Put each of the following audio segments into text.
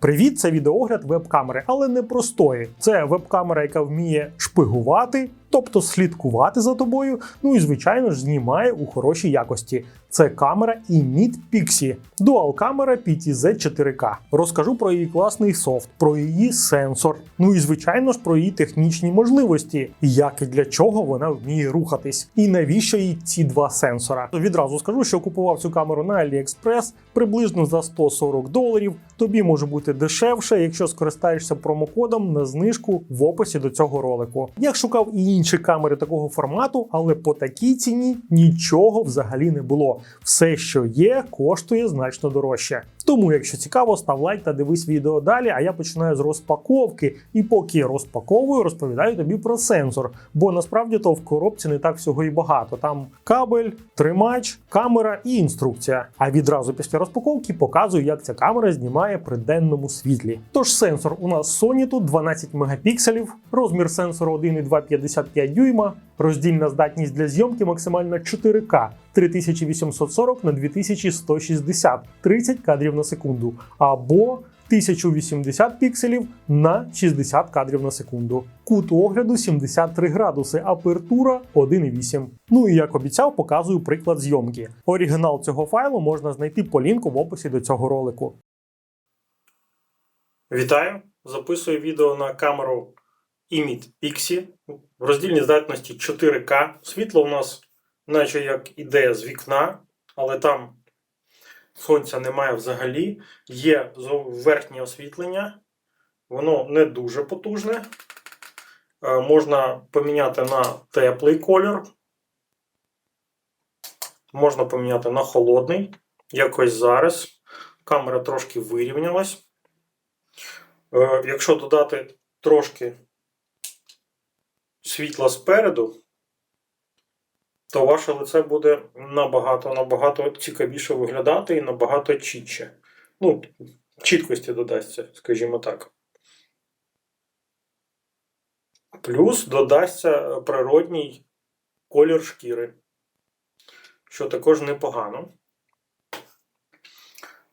Привіт, це відеогляд веб-камери, але не простої. Це веб-камера, яка вміє шпигувати, тобто слідкувати за тобою. Ну і звичайно ж знімає у хорошій якості. Це камера Imit Pixie, дуал камера PTZ 4K. Розкажу про її класний софт, про її сенсор. Ну і звичайно ж про її технічні можливості, як і для чого вона вміє рухатись, і навіщо їй ці два сенсора. Відразу скажу, що купував цю камеру на AliExpress приблизно за 140 доларів. Тобі може бути дешевше, якщо скористаєшся промокодом на знижку в описі до цього ролику. Я шукав і інші камери такого формату, але по такій ціні нічого взагалі не було. Все, що є, коштує значно дорожче. Тому, якщо цікаво, став лайк та дивись відео далі. А я починаю з розпаковки. І поки розпаковую, розповідаю тобі про сенсор. Бо насправді то в коробці не так всього і багато. Там кабель, тримач, камера і інструкція. А відразу після розпаковки показую, як ця камера знімає при денному світлі. Тож сенсор у нас Sony тут 12 мегапікселів, розмір сенсора 1,255 дюйма, роздільна здатність для зйомки максимально 4К 3840 на 2160 30 кадрів на секунду, або 1080 пікселів на 60 кадрів на секунду. Кут огляду 73 градуси, апертура 1,8. Ну і як обіцяв, показую приклад зйомки. Оригінал цього файлу можна знайти по лінку в описі до цього ролику. Вітаю! Записую відео на камеру Imit Pixie в роздільній здатності 4К. Світло у нас, наче як іде з вікна, але там сонця немає взагалі. Є верхнє освітлення, воно не дуже потужне. Е, Можна поміняти на теплий колір. Можна поміняти на холодний. Якось зараз. Камера трошки вирівнялась. Е, Якщо додати трошки світла спереду, то ваше лице буде набагато набагато цікавіше виглядати і набагато чітче. Ну, чіткості додасться, скажімо так. Плюс додасться природній колір шкіри, що також непогано.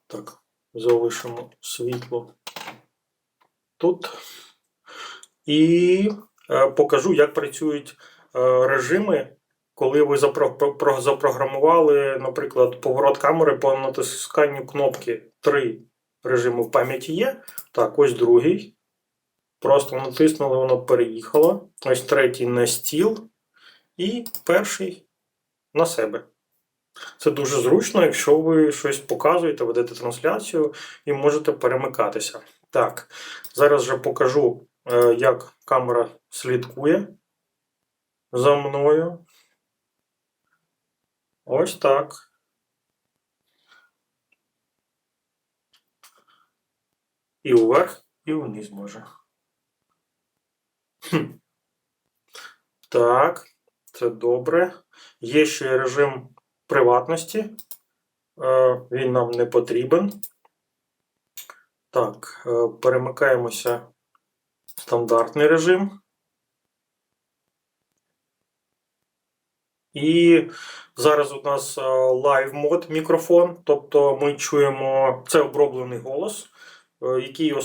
Так, залишимо світло тут. І покажу, як працюють е, режими, коли ви запрограмували, наприклад, поворот камери по натисканню кнопки. Три режими в пам'яті є. Так, ось другий. Просто натиснули, воно переїхало. Ось третій на стіл. І перший на себе. Це дуже зручно, якщо ви щось показуєте, ведете трансляцію і можете перемикатися. Так, зараз же покажу, е, як камера слідкує за мною. Ось так. І вверх, і вниз може. Хм. Так, це добре. Є ще режим приватності. Е, Він нам не потрібен. Так, е, перемикаємося стандартний режим. І зараз у нас лайв мод мікрофон, тобто ми чуємо це оброблений голос, е, який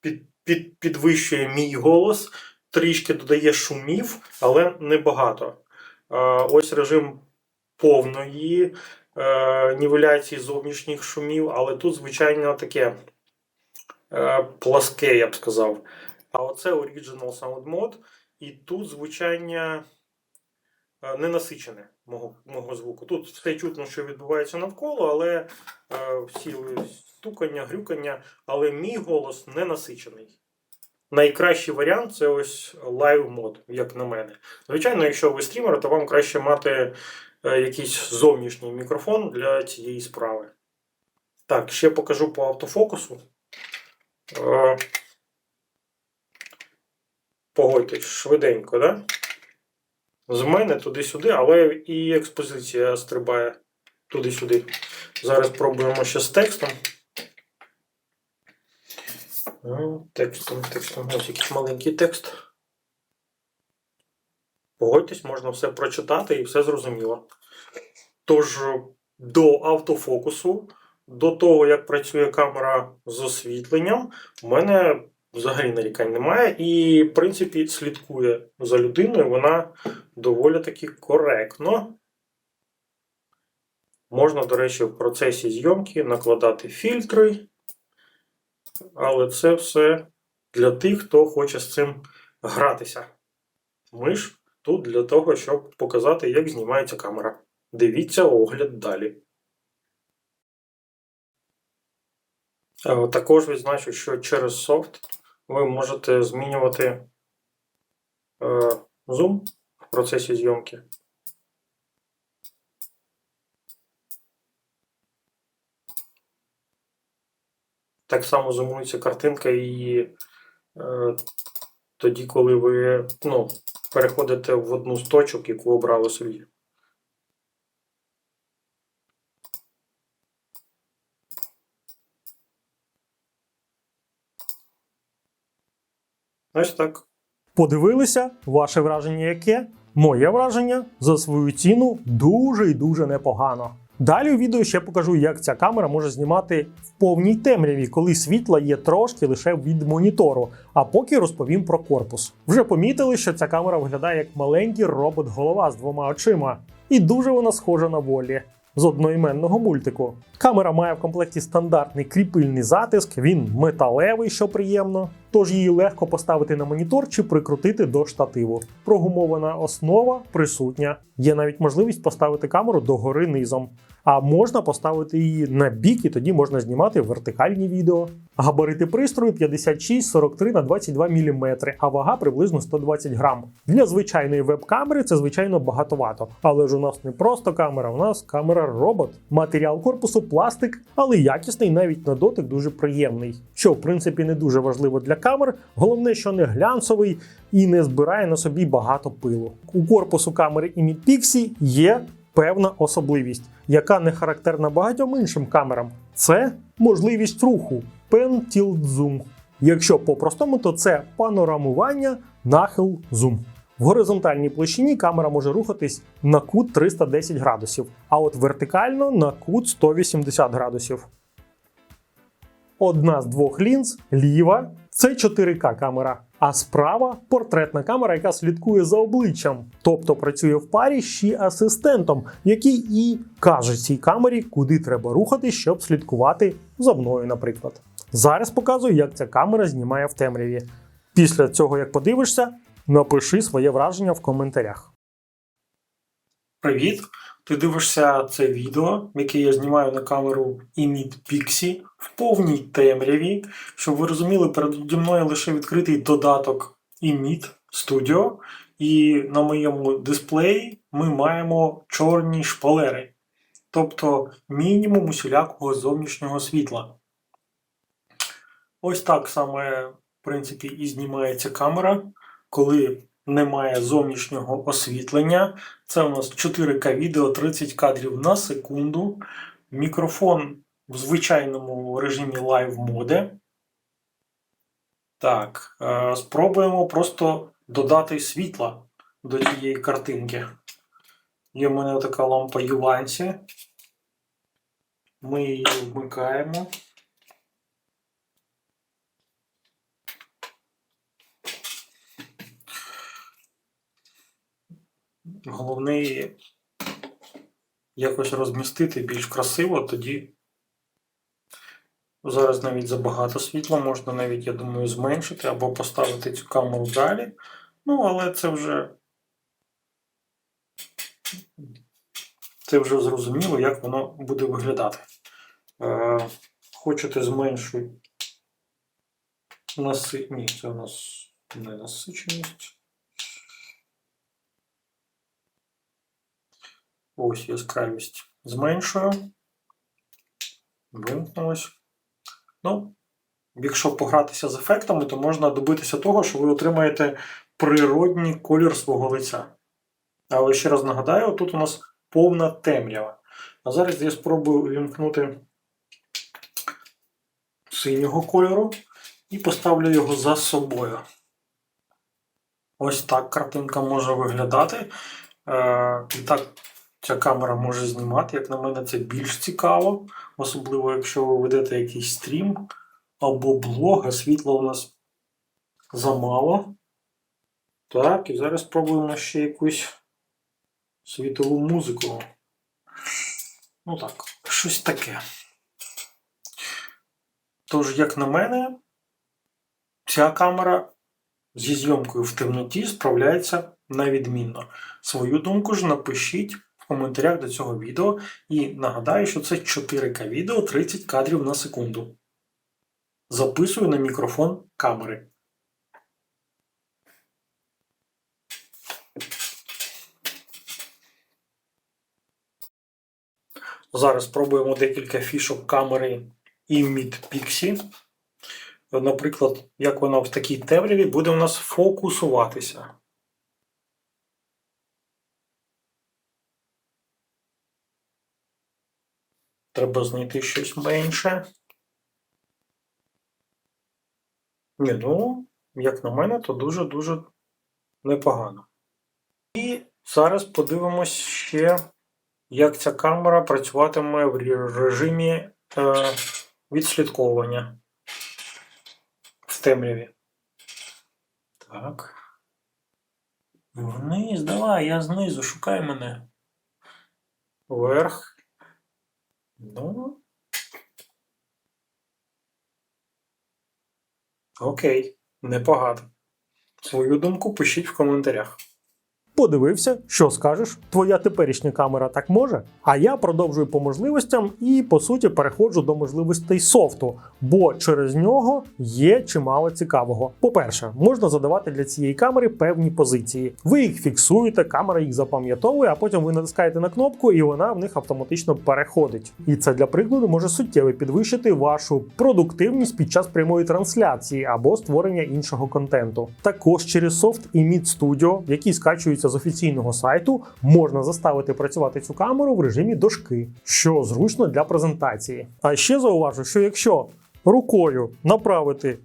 під, під, підвищує мій голос, трішки додає шумів, але небагато. Е, Ось режим повної е, нівеляції зовнішніх шумів, але тут, звичайно, таке е, пласке, я б сказав. А оце Original Sound Mode, і тут звучання е, ненасичене мого, мого звуку. Тут все чутно, що відбувається навколо, але е, всі стукання, грюкання, але мій голос не насичений. Найкращий варіант це ось лайв мод, як на мене. Звичайно, якщо ви стрімер, то вам краще мати е, якийсь зовнішній мікрофон для цієї справи. Так, ще покажу по автофокусу. Е, Погодьтесь, швиденько, да? З мене туди-сюди, але і експозиція стрибає туди-сюди. Зараз пробуємо ще з текстом. Текстом, текстом. Ось якийсь маленький текст. Погодьтесь, можна все прочитати і все зрозуміло. Тож, до автофокусу до того, як працює камера з освітленням, у мене взагалі нарікань немає. І, в принципі, слідкує за людиною, вона доволі таки коректно. Можна, до речі, в процесі зйомки накладати фільтри, але це все для тих, хто хоче з цим гратися. Ми ж тут для того, щоб показати, як знімається камера. Дивіться огляд далі. Е, Також відзначу, що через софт ви можете змінювати е, зум в процесі зйомки. Так само зумується картинка і е, тоді, коли ви ну, переходите в одну з точок, яку обрали собі. Ось так. Подивилися, ваше враження яке? Моє враження за свою ціну дуже і дуже непогано. Далі у відео ще покажу, як ця камера може знімати в повній темряві, коли світла є трошки лише від монітору. А поки розповім про корпус. Вже помітили, що ця камера виглядає як маленький робот-голова з двома очима, і дуже вона схожа на волі з одноіменного мультику. Камера має в комплекті стандартний кріпильний затиск, він металевий, що приємно, тож її легко поставити на монітор чи прикрутити до штативу. Прогумована основа присутня. Є навіть можливість поставити камеру догори низом. А можна поставити її на бік, і тоді можна знімати вертикальні відео. Габарити пристрою 56-43 на 22 мм, а вага приблизно 120 грам. Для звичайної веб-камери це звичайно багатовато. Але ж у нас не просто камера, у нас камера робот. Матеріал корпусу пластик, але якісний, навіть на дотик дуже приємний. Що в принципі не дуже важливо для камер. Головне, що не глянцевий і не збирає на собі багато пилу. У корпусу камери Imit Pixie є певна особливість, яка не характерна багатьом іншим камерам. Це можливість руху Pen Tilt Zoom. Якщо по-простому, то це панорамування, нахил зум. В горизонтальній площині камера може рухатись на кут 310 градусів, а от вертикально на кут 180 градусів. Одна з двох лінз ліва це 4К камера, а справа портретна камера, яка слідкує за обличчям, тобто працює в парі ще асистентом, який і каже цій камері, куди треба рухати, щоб слідкувати за мною, наприклад. Зараз показую, як ця камера знімає в темряві. Після цього, як подивишся, напиши своє враження в коментарях. Привіт! Ти дивишся це відео, яке я знімаю на камеру Imit Pixie в повній темряві. Щоб ви розуміли, переді мною лише відкритий додаток Imit Studio, і на моєму дисплеї ми маємо чорні шпалери, тобто мінімум усілякого зовнішнього світла. Ось так саме, в принципі, і знімається камера, коли немає зовнішнього освітлення. Це у нас 4К відео 30 кадрів на секунду. Мікрофон в звичайному режимі Live моде. Так, е, спробуємо просто додати світла до цієї картинки. Є в мене така лампа Юлансі. Ми її вмикаємо. Головне якось розмістити більш красиво, тоді зараз навіть забагато світла, можна навіть, я думаю, зменшити або поставити цю камеру далі. Ну, але це вже це вже зрозуміло, як воно буде виглядати. Е, Хочете зменшуй наси... Ні, це у нас не насиченість. Ось яскравість зменшую. Вимкнулось. Ну, якщо погратися з ефектами, то можна добитися того, що ви отримаєте природній колір свого лиця. Але ще раз нагадаю, тут у нас повна темрява. А зараз я спробую увімкнути синього кольору і поставлю його за собою. Ось так картинка може виглядати. Е, І так, Ця камера може знімати, як на мене, це більш цікаво, особливо якщо ви ведете якийсь стрім або блог, а світла у нас замало. Так, і зараз спробуємо ще якусь світову музику. Ну так, щось таке. Тож, як на мене, ця камера зі зйомкою в темноті справляється навідмінно. Свою думку ж напишіть коментарях до цього відео і нагадаю, що це 4К відео 30 кадрів на секунду. Записую на мікрофон камери. Зараз спробуємо декілька фішок камери Immit Pixie. Наприклад, як вона в такій темряві буде у нас фокусуватися. Треба знайти щось менше. Ні, ну, як на мене, то дуже-дуже непогано. І зараз подивимось ще, як ця камера працюватиме в режимі е, відслідковування в темряві. Так. Вниз, давай, я знизу, шукай мене. Вверх. Ну. Окей, непогано. Свою думку пишіть в коментарях. Подивився, що скажеш? Твоя теперішня камера так може? А я продовжую по можливостям і по суті переходжу до можливостей софту, бо через нього є чимало цікавого. По-перше, можна задавати для цієї камери певні позиції. Ви їх фіксуєте, камера їх запам'ятовує, а потім ви натискаєте на кнопку, і вона в них автоматично переходить. І це для прикладу може суттєво підвищити вашу продуктивність під час прямої трансляції або створення іншого контенту. Також через софт і Studio, який скачується з офіційного сайту, можна заставити працювати цю камеру в режимі дошки, що зручно для презентації. А ще зауважу, що якщо рукою направити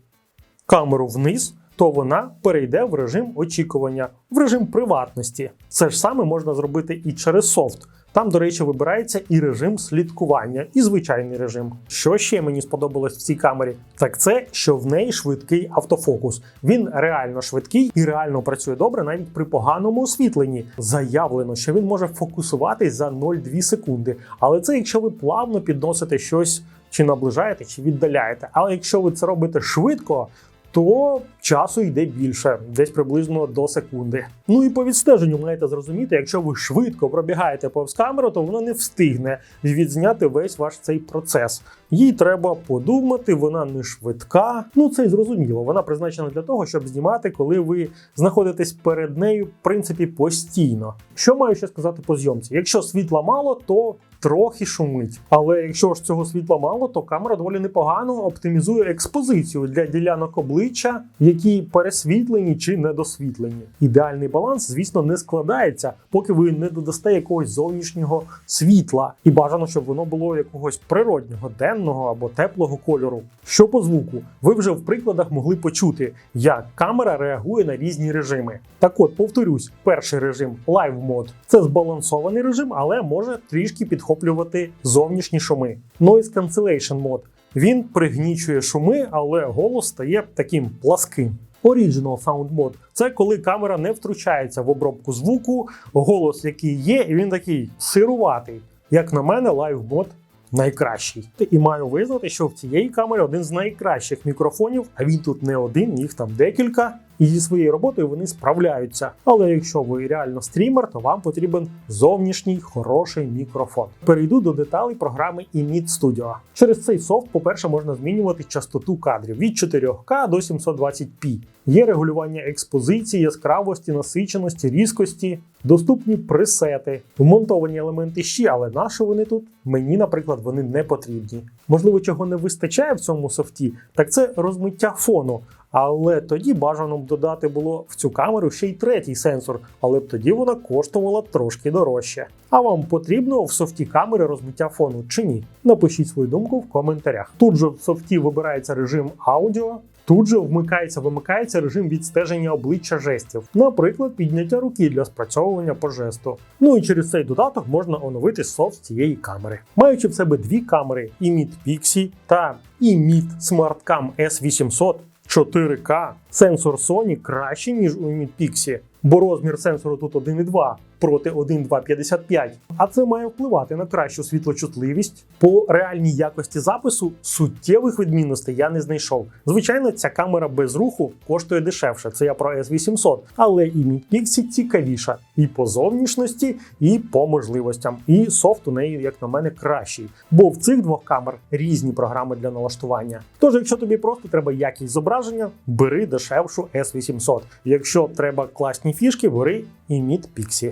камеру вниз, то вона перейде в режим очікування, в режим приватності. Це ж саме можна зробити і через софт. Там, до речі, вибирається і режим слідкування, і звичайний режим. Що ще мені сподобалось в цій камері, так це, що в неї швидкий автофокус. Він реально швидкий і реально працює добре навіть при поганому освітленні. Заявлено, що він може фокусуватись за 0,2 секунди. Але це якщо ви плавно підносите щось, чи наближаєте, чи віддаляєте. Але якщо ви це робите швидко, то часу йде більше, десь приблизно до секунди. Ну і по відстеженню маєте зрозуміти, якщо ви швидко пробігаєте повз камеру, то вона не встигне відзняти весь ваш цей процес. Їй треба подумати, вона не швидка. Ну це й зрозуміло. Вона призначена для того, щоб знімати, коли ви знаходитесь перед нею, в принципі, постійно. Що маю ще сказати по зйомці? Якщо світла мало, то трохи шумить. Але якщо ж цього світла мало, то камера доволі непогано оптимізує експозицію для ділянок обличчя, які пересвітлені чи недосвітлені. Ідеальний баланс, звісно, не складається, поки ви не додасте якогось зовнішнього світла. І бажано, щоб воно було якогось природнього, денного або теплого кольору. Що по звуку, ви вже в прикладах могли почути, як камера реагує на різні режими. Так от, повторюсь, перший режим Live Mode – це збалансований режим, але може трішки підхоплювати зовнішні шуми. Noise Cancellation мод. – він пригнічує шуми, але голос стає таким пласким. Original Sound Mode – це коли камера не втручається в обробку звуку, голос, який є, і він такий сируватий. Як на мене, лайв Mode найкращий. І маю визнати, що в цієї камери один з найкращих мікрофонів, а він тут не один, їх там декілька. І зі своєю роботою вони справляються. Але якщо ви реально стрімер, то вам потрібен зовнішній хороший мікрофон. Перейду до деталей програми Emit Studio. Через цей софт, по-перше, можна змінювати частоту кадрів від 4К до 720p. Є регулювання експозиції, яскравості, насиченості, різкості, доступні пресети, вмонтовані елементи ще, але на що вони тут? Мені, наприклад, вони не потрібні. Можливо, чого не вистачає в цьому софті, так це розмиття фону. Але тоді бажано б додати було в цю камеру ще й третій сенсор, але б тоді вона коштувала трошки дорожче. А вам потрібно в софті камери розмиття фону чи ні? Напишіть свою думку в коментарях. Тут же в софті вибирається режим аудіо, Тут же вмикається вимикається режим відстеження обличчя жестів, наприклад, підняття руки для спрацьовування по жесту. Ну і через цей додаток можна оновити софт цієї камери. Маючи в себе дві камери IMIT Pixie та IMIT SmartCam S800 4K, сенсор Sony кращий, ніж у IMIT Pixie, бо розмір сенсору тут 1,2 проти 1,255. А це має впливати на кращу світлочутливість. По реальній якості запису суттєвих відмінностей я не знайшов. Звичайно, ця камера без руху коштує дешевше. Це я про S800, але і Mi Pixie цікавіша і по зовнішності, і по можливостям. І софт у неї, як на мене, кращий. Бо в цих двох камер різні програми для налаштування. Тож, якщо тобі просто треба якість зображення, бери дешевшу S800. Якщо треба класні фішки, бери і Pixie.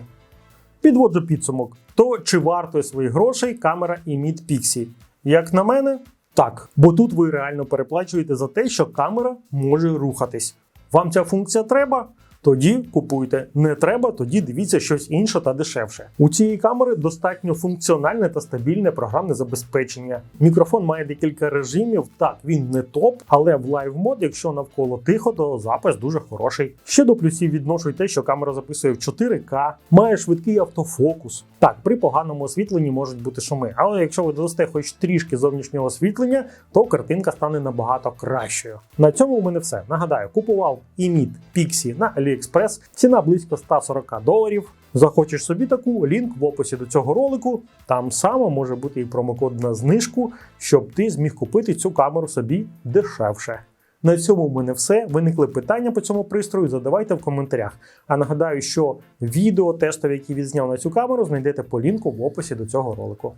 Підводжу підсумок. То чи вартує своїх грошей камера і Mid Pixie? Як на мене, так. Бо тут ви реально переплачуєте за те, що камера може рухатись. Вам ця функція треба? Тоді купуйте. Не треба, тоді дивіться щось інше та дешевше. У цієї камери достатньо функціональне та стабільне програмне забезпечення. Мікрофон має декілька режимів. Так, він не топ, але в лайв мод, якщо навколо тихо, то запис дуже хороший. Ще до плюсів відношу й те, що камера записує в 4К, має швидкий автофокус. Так, при поганому освітленні можуть бути шуми, але якщо ви додасте хоч трішки зовнішнього освітлення, то картинка стане набагато кращою. На цьому у мене все. Нагадаю, купував Imit Pixie на AliExpress, ціна близько 140 доларів. Захочеш собі таку лінк в описі до цього ролику. Там само може бути і промокод на знижку, щоб ти зміг купити цю камеру собі дешевше. На цьому в мене все. Виникли питання по цьому пристрою, задавайте в коментарях. А нагадаю, що відео тестове, які відзняв на цю камеру, знайдете по лінку в описі до цього ролику.